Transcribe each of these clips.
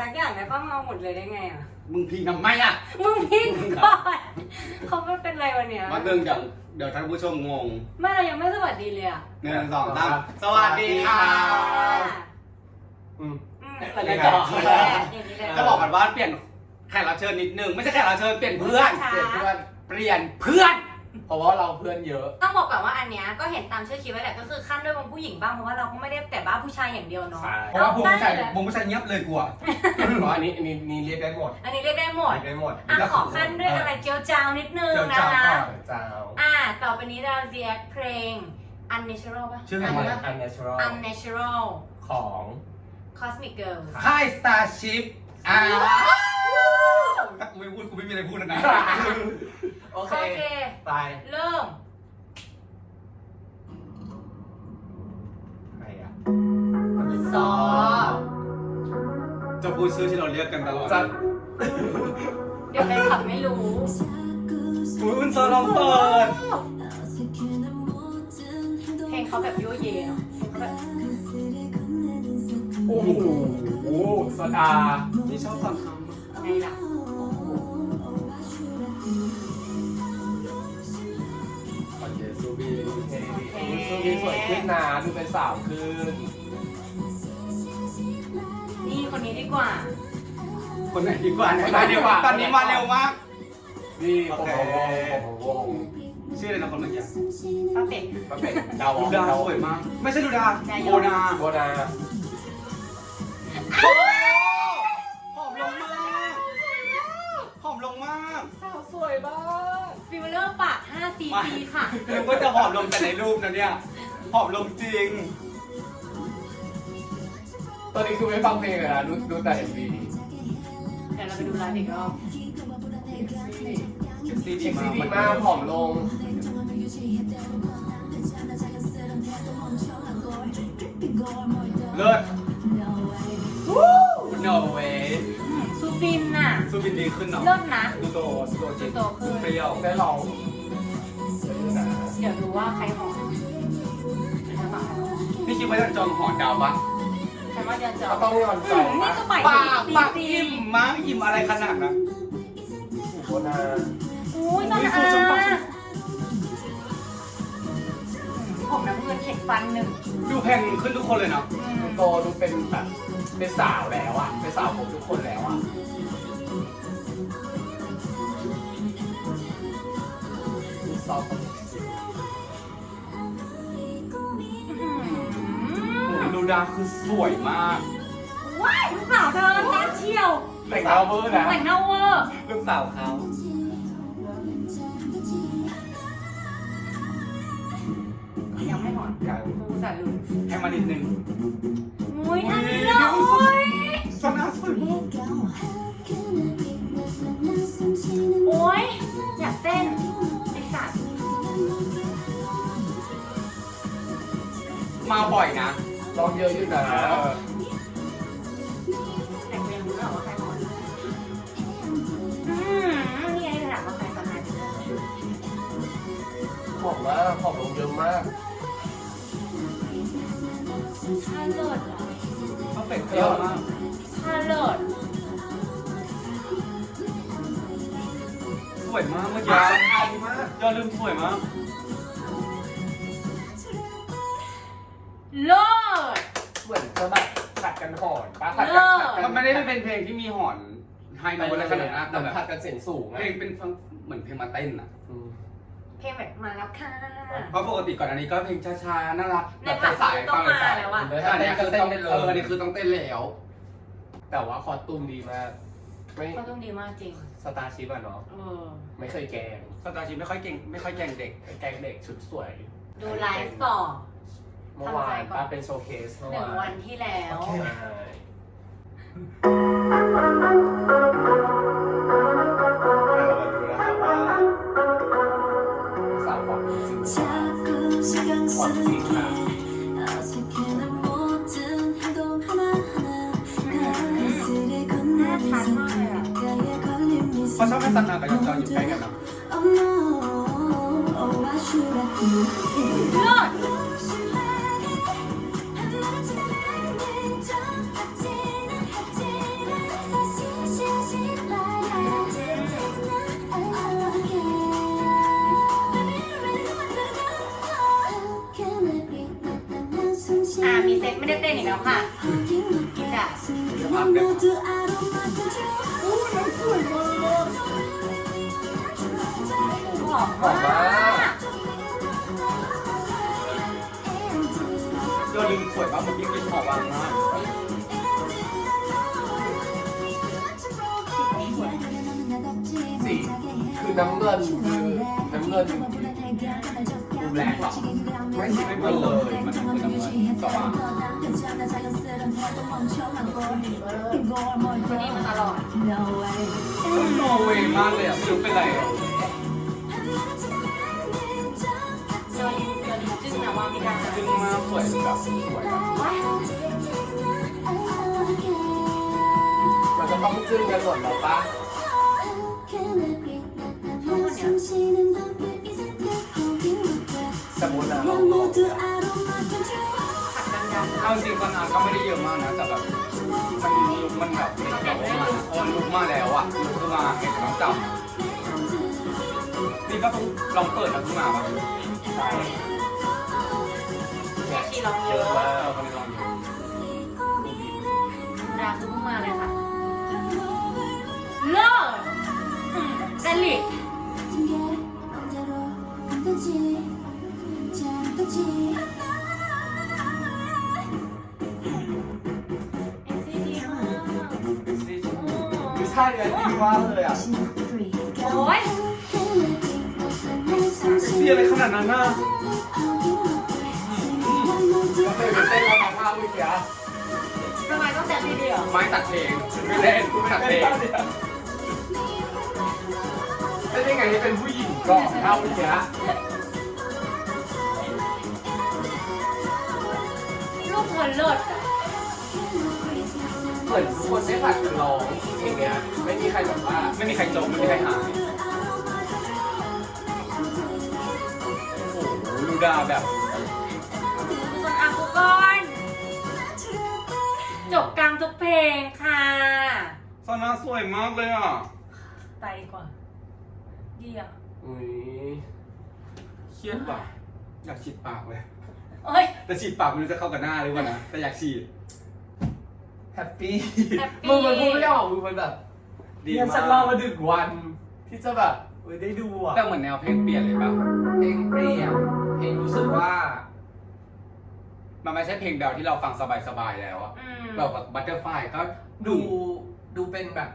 สักอย่างได้ป้ามาเอาหมดเลยได้ไงอะ มึงพิงทำไมอะ มึงพิงก่อนเขาไม่เป็นไรวันเนี้ยมาเดินเดี๋ยวเดี๋ยวท่านผู้ชมงงไม่เรายังไม่สวัสดีเลยอะหนึ่งสองสามสวัสดีค่ะอืมอืมไปเลยต่ออย่างนี้แหละอย่างนี้แหละจะบอกกันว่าเปลี่ยนแขกรับเชิญนิดนึง ไม่ใช่แขกรับเชิญเปลี่ยนเพื่อนช้าเปลี่ยนเพื่อนเปลี่ยนเพื่อน เพราะว่าเราเพื่อนเยอะ ต้องบอกก่อนว่าอันเนี้ยก็เห็นตามชื่อคลิปไว้แหละก็คือขั้นด้วยวงผู้หญิงบ้างเพราะว่าเราก็ไม่ได้แต่บ้าผู้ชายอย่างเดียวเนาะ ใช่เพราะว่าผมผู้ชายเอได้ผมผู้ชายเงียบเลยกลัวเพราะอันนี้อันนี้นี่เรียกได้หมดอันนี้เรียกได้หมดเรียกได้หมดอะขอขั้นด้วยอะไรเจียวจาวนิดนึงเจ้านะเจ้าคะก่อนเจ้าอะต่อไปนี้เรา react เพลง unnatural ป่ะ ชื่อเพลอังนอะไรนี้ unnatural unnatural ของ cosmic girls ค่าย Starship อ่า กูไม่พูดกูไม่มีอะไรพูดแล้วนะ โอเค โอเค ไป เริ่ม ใครอะซอ จะพูดชื่อที่เราเรียกกันตลอดจะเดี๋ยวแฟนคลับไม่รู้คุณซอลองเปิด เพลงเขาแบบยั่วเยเนาะเขาแบบโอ้โหสตาร์นี่ชอบฟังคไงล่ะ ดีซูบีสวยขึ้นนะดูเป็นสาวขึ้น นี่คนนี้ดีกว่าำคนไหนดีกว่าเนี่ยมาเร็วตอนนี้มาเร็วมาก นี่ผมของวงผมของวงชื่ออะไรนะคนเมื่อกี้ป้าเป็ดมาเป็นดาวดูดาสวยมาก ไม่ใช่ดูดาดาโบนาโบนาโอ้หอมลงมากหอมลงมากสาวสวยมากฟิลเลอร์ปาก 5 cc ค่ะนึกว่าจะหอมลงแต่ในรูปนะเนี่ย หอมลงจริง ตอนนี้คือไม่ฟังเพลงเลยนะดูดูแต่เอ็มวีเดี๋ยวเราไปดูไลฟ์อีกรอบซีเอ็ดีมมาวีดีมากผอมลง เลิศ no way ซูบินน่ะซูบินดีขึ้นเนาะเลิศนะดูโตดูโตจริงโตขึ้นเปรี้ยวได้ลองนะเดี๋ยวดูว่าใครหอม คิดว่าจะจองหอดาวปะฉันว่าจะจอก็ต้องยอนใจอืมนี่ก็ไปปากซีปากซีอิ่มมากอิ่มอะไรขนาดนั้นโบนาอุ้ยตอนนี่นั้คือฉันปะนผมน้ำเงินเข็ดฟันหนึ่งดูแพงขึ้นทุกคนเลยเนาะดูโตดูเป็นแบบเป็นสาวแล้วอะเป็นสาวผมทุกคนแล้วอะดูซอฟต์ ดูดาคือสวยมาก ว้ายลูกสาวเธอแน่เชี่ยวแต่งเท้าเวอร์นะแต่งหน้าเวอร์ลูกสาวเขายังไม่หอนอย่างกูสายลุ้นให้มานิดนึงอุ้ยอันนี้เลยอุ้ยซอนน่าสวยโอ้ยอยากเต้นไอ้สัตว์มาบ่อยนะ ลองเยอะอยู่นะแต่งเพลงรู้หรอว่าใครหอนอืมนี่ไงถามว่าใครสมัยผอมมากผอมลงเยอะมากชาเลิศเหรอเขาเป็ดเปรี้ยวมากชาเลิศสวยมากเมื่อใหญ่กี้มากยอดลืมสวยมาก เหมือนจะแบบผัดกันหอนปะผัดเลิกันศผัดกัมันไม่ได้เป็นเพลงที่มีหอนไฮโน้ตอะไรขนาดนั้นแต่แต่แบบผัดกันเสียงสูงเพลงเป็นฟังเหมือนเพลงมาเต้นอะเพลงแบบมาแล้วค่ะ เพราะปกติก่อนอันนี้ก็เพลงช้าๆน่ารักในผับสายๆต้องฟังมาสายแล้วๆอะ แต่อันนี้คือต้องเอออันนี้คือต้องเต้นแล้วแต่ว่าคอสตูมดีมากไม่เขาต้องดีมากจริง สตาร์ชิพอะเนาะเออ ไม่เคยแกล้งสตาร์ชิพไม่ค่อยเก่งไม่ค่อยแกล้งเด็ก แกล้งเด็กชุดสวย ดูไลฟ์ต่อ เมื่อวานป้าเป็นโชว์เคสเมื่อหนึ่งวานวันที่แล้วใช่เรา อมหอมมามากกยอดลืมสวยมากเมื่อกี้กินหอมวางมากสีคือน้ำเงินคือน้ำเงินดูแรงหรอไม่ใช่ไม่เป็นเลยมันคือน้ำเงินสว่างตัวนี้มันอร่อยโนเวย์มากเลยอะไม่รู้เป็นไรอะ ซึ่งมากสวยแบบสวยแบบว้ายมันก็ต้องจึ้งกันหมดแล้วปะสมมตินะเราลองผัดกันดันเอาจริงๆตอนนั้นก็ไม่ได้เยอะมากนะแต่แบบมันลุกมันแบบแบบมาเออลุกมาแล้วอะลุกขึ้นมาเห็นน้องจำนี่ก็ต้องลองเปิดแล้วขึ้นมาแบบ ใช่แม่ชีลองเยเยอะอะมากเออคนลองดูดาคือเพิ่งมาเลยค่ะเลิศอืมเจลลี่เอ็นซีดีมากคือใช่เลยดีมากเลยอะโอ้ย เสียอะไรขนาดนั้นน่ะก็เคยไป เต้นแล้วทำท่าเมื่อกี้ทำไมต้องแต่งทีเดียวไม้ตัดเพลงไม่เล่นไม่ตัดเพลงไม่ได้ไงที่เป็นผู้หญิงก่อนท่าเมื่อกี้ลูกเธอเลิศอะเหมือนทุกคนได้ผัดกันร้องเพลงเนี้ยไม่มีใครแบบว่าไม่มีใครจบไม่มีใครหายโอ้โหลูดาแบบ จบกลางทุกเพลงค่ะ ซานาสวยมากเลยอะไปดีกว่าดีอะอุ้ยเครียดป่ะอยากฉีดปากเลย เอ้ย แต่ฉีดปากไม่รู้จะเข้ากับหน้าหรือเปล่านะ แต่อยากฉีด แฮปปี้แฮปปี้มึงมันพูดไม่ออกมึงมันแบบดีเนี่ยมากฉันรอมาดึกวัน ที่จะแบบเว้ยได้ดูอะแต่เหมือนแนวเพลงเปลี่ยนเลยป่ะ เพลงเปลี่ยนเพลงรู้สึกว่า มันไม่ใช่เพลงเดียวที่เราฟังสบายๆแล้วอะอืมแบบบัตเตอร์ไฟก็ดูดูเป็นแบบ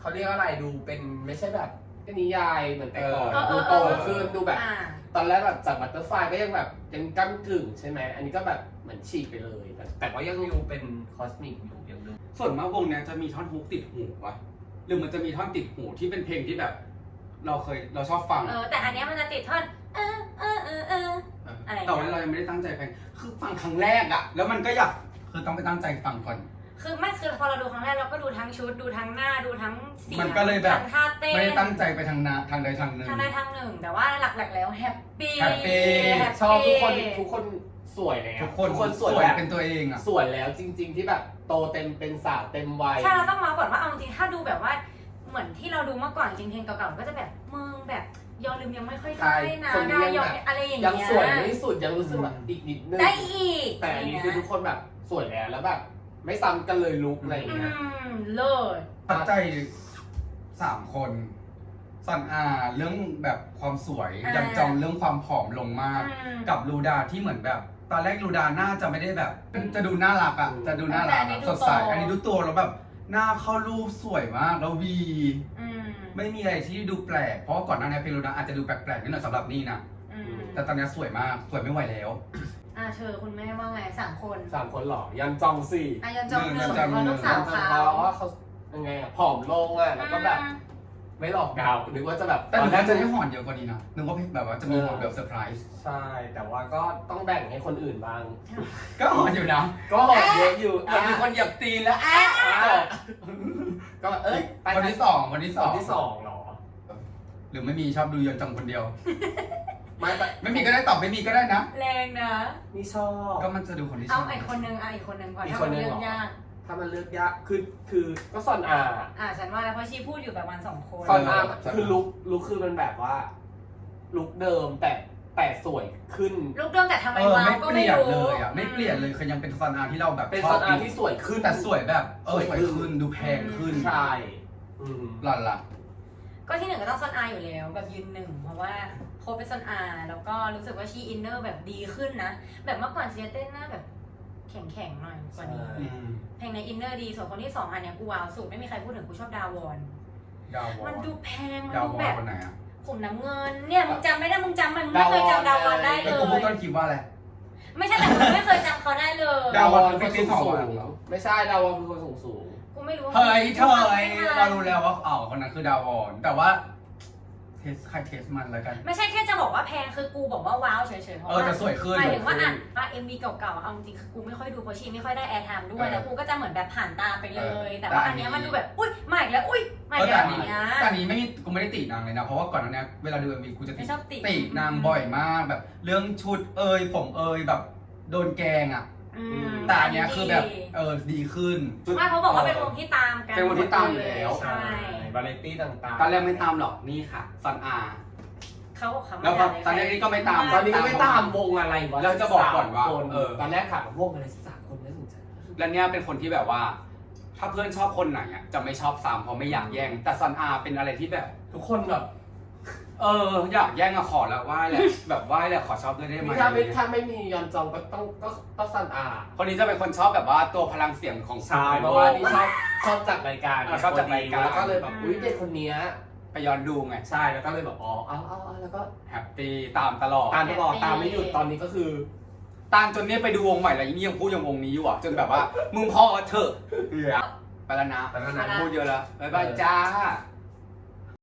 เขาเรียกว่าอะไรดูเป็นไม่ใช่แบบนิยายเหมือนแต่ก่อนเออเอดูอโตเออขึ้นดูแบบ อ่า ตอนแรกแบบจากบัตเตอร์ไฟก็ยังแบบยังก้ากึ่งใช่ไหมอันนี้ก็แบบเหมือนฉีกไปเลยแต่แต่ก็ยังดูเป็นคอสมิกอยู่ยังดูส่วนมากวงเนี้ยจะมีท่อนฮุกติดหูปะหรือมันจะมีท่อนติดหูที่เป็นเพลงที่แบบ เราเคยเราชอบฟัง เออแต่อันเนี้ยมันจะติดท่อนเออเออเออเออ อะไรแต่ว่าเรายังไม่ได้ตั้งใจเพลงคือฟังครั้งแรกอะแล้วมันก็อยากคือต้องไปตั้งใจฟังก่อน คือไม่คือพอเราดูครั้งแรกเราก็ดูทั้งชุดดูทั้งหน้าดูทั้งเสียงมันก็เลยแบบ ทั้งท่าเต้นไม่ได้ตั้งใจไปทางนาทางใดทางหนึ่งทางใดทางหนึ่ง แต่ว่าหลักๆแล้วแฮปปี้แฮปปี้แฮปปี้ชอบทุกคนทุกคนสวยแล้วทุกคนทุกคนสวยสวยแบบเป็นตัวเองอะสวยแล้วจริง ๆ ที่แบบโตเต็มเป็นสาวเต็มวัยใช่เราต้องมาก่อนว่าเอาจริงๆถ้าดูแบบว่าเหมือนที่เราดูเมื่อก่อนจริงๆเพลงเก่าๆก็จะแบบมึงแบบ ยอมลืมยังไม่ค่อยได้นะคนนี้ได้ยังยอมแบบ อะไรอย่างยังเงี้ยสวยไม่สุดยังรู้สึกแบบอีกนิดนึงได้อีกแต่อันนี้คือทุกคนแบบสวยแล้วแล้วแบบไม่ซ้ำกันเลยลุกอะไรอย่างอืเงี้ย มเลิศ ปัจจัยสามคนซันอาเรื่องแบบความสวยอ่ายั ยังจองเรื่องความผอมลงมาก อืม กับลูดาที่เหมือนแบบ ตอนแรกลูดาหน้าจะไม่ได้แบบ จะดูน่ารักอะ จะดูน่ารักแต่อันนี้อะดูสดใส โต อันนี้ดูตัวแล้วแบบ หน้าเข้ารูปสวยมาก แล้ววี อืม ไม่มีอะไรที่ดูแปลก เพราะว่าก่อนหน้านี้เพลงลูดาอาจจะดูแปลกๆนิดหน่อยสำหรับนี่นะ อืมแต่ตอนนี้สวยมากสวยไม่ไหวแล้ว อ่าเธอคุณแม่ว่าไงสามคนสามคนหรอยันจองสี่อายันจองหนึ่งยันจองเพราะลูกสาวเพเขาราะว่าเขายังไงอะผอมลงอะแล้วก็แบบ ไม่หลอกดาวนึกว่าจะแบบแต่หนูว่าจะได้หอนเยอะกว่านี้นะนึกว่าแบบว่าจะมีหอนแบบเซอร์ไพรส์ใช่ แต่ว่าก็ต้องแบ่งให้คนอื่นบ้าง ก็หอนอยู่นะก็หอมเยอะอยู่เหมันมีคนเหยียบตีนแล้วอะอะ ก็เอ้ยไปคนที่สองคนที่สคอนงที่สองเหรอ หรือไม่มีชอบดูยอนจังคนเดียว ไม่ไปไม่มีก็ได้ตอบไม่มีก็ได้นะ แรงนะ นี่ชอบ ก็มันจะดูคนที่ชเอาอบไอ้คนนึงอะอีกคนนึงก่อนอีกถ้าคนมันนึงเลืเหรออกยาก ถ้ามันเลือกยากคือคือก็ซอนอาอ่าฉันว่าแล้วเพราะชีพูดอยู่แบบวันสองคน ซอนอาคือลุคลุคคือมันแบบว่า ลุคเดิมแต่ แต่สวยขึ้น ลูกเดิมแต่ทำไมเออว้าไม่วก็เปไม่ลี่ยนรู้เลยอะไม่เปลี่ยนเลยคือยังเป็นซันอาที่เราแบบเป็นชซัอบนอาที่สวยขึ้น แต่สวยแบบเออสสววยยขึ้ขึ้นนดูแพงขึ้นใช่อืมหล่อนล่ะ ก็ที่หนึ่งก็ต้องซอนอาอยู่แล้วแบบยืนหนึ่งเพราะว่าโคชเป็นซอนอาแล้วก็รู้สึกว่าชีอินเนอร์แบบดีขึ้นนะ แบบเมื่อก่อนชีจะเต้นหน้าแบบแข็งๆหน่อยกว่านี้ใช่อืมเพลงในอินเนอร์ดีส่วนคนที่สองอันเนี้ยกูว้าวสุดไม่มีใครพูดถึงกูชอบดาวอน ดาววอมันลดูแพง มันดาวดูวอแบลบคนไหนอะ ผมน้ำเงิน เนี่ยมึงจำไม่ได้มึงจำมันมึงไม่เคยจำดาวอนได้เลแล้วกูพูดยต้นคลิปว่าอะไร ไม่ใช่แต่มึงไม่เคยจำเขาได้เลย ดาวดาวอนอนเป็เป็นนคคนนสูสูงงไม่ใช่ดาวอนเป็นคนสูงสูงกูไม่รู้เฮ้ยเธอกูฟังไอ้ไม่ทันเรารู้แล้วว่าอ๋อคนนั้นคือดาววอน แต่ว่า เทสใครเทสมันแล้วกัน ไม่ใช่แค่จะบอกว่าแพงคือกูบอกว่าว้าวเฉยๆเพราะเออว่าจะสวยขึ้นหมายถึงว่าสวยขึ้อะนว่าเอ็มวีเก่าๆเอาจริงๆคือกูไม่ค่อยดูเพราะชีไม่ค่อยได้แอร์ไทม์ด้วยเออแล้วกูก็จะเหมือนแบบผ่านตาไปเลยเออแต่ว่าแต่อัอันนนี้เนี้ยมันดูแบบอุ้ยใหม่แล้วอุ้ยใหม่เออแล้แต่วอันอนี้ย่างเงี้ยแต่อันนี้ไม่มีกูไม่ได้ตินางเลยนะ เพราะว่าก่อนหน้านี้เวลาดูเอ็มวีกูจะติไม่ชอบติตินางบ่อยมากแบบ เรื่องชุดเอยผมเอยแบบโดนแกล้งอะอืมแต่อันเนี้ยคือแบบเออดีขึ้น ไม่เขาบอกว่าเป็นวงที่ตามกันเป็นวงที่ตามอยู่แล้ว ใช่ วาไรตี้ต่างๆ ตอนแรกไม่ตามหรอกนี่ค่ะซันอา เขาบอกเขาแล้วพอตอนแรกนี่ก็ไม่ตาม ตอนนี้ก็ไม่ตามวงอะไรวะเราจะบอกก่อนว่าคนเออ ตอนแรกถามว่าวงอะไรสิบสามคนน่าสนใจแล้วเนี่ยเป็นคนที่แบบว่า ถ้าเพื่อนชอบคนไหนอะจะไม่ชอบซ้ำเพราะไม่อยากแย่ง แต่ซันอาเป็นอะไรที่แบบ ทุกคนแบบ เอออยากแย่งอะขอแล้วไหว้แหละแบบไหว้แหละขอชอบด้วยได้ไหมถ้าไม่ถ้าไม่มียอนจองก็ต้องก็ต้องซันอาคนนี้จะเป็นคนชอบแบบว่าตัวพลังเสียงของใช่เพราะว่านี่ชอบชอบจัดรายการอ่าชอบจัดรายการแล้วก็เลยแบบอุ้ยเด็กคนเนี้ยไปย้อนดูไงใช่แล้วก็เลยแบบอ๋อเอาเอาเอาแล้วก็แฮปปี้ตามตลอดตามตลอดตามไม่หยุดตอนนี้ก็คือตามจนเนี่ยไปดูวงใหม่แล้วนี่ยังพูดยังวงนี้อยู่อะจนแบบว่ามึงพอเถอะไปแล้วนะไปแล้วนะพูดเยอะแล้วบ๊ายบายจ้าบ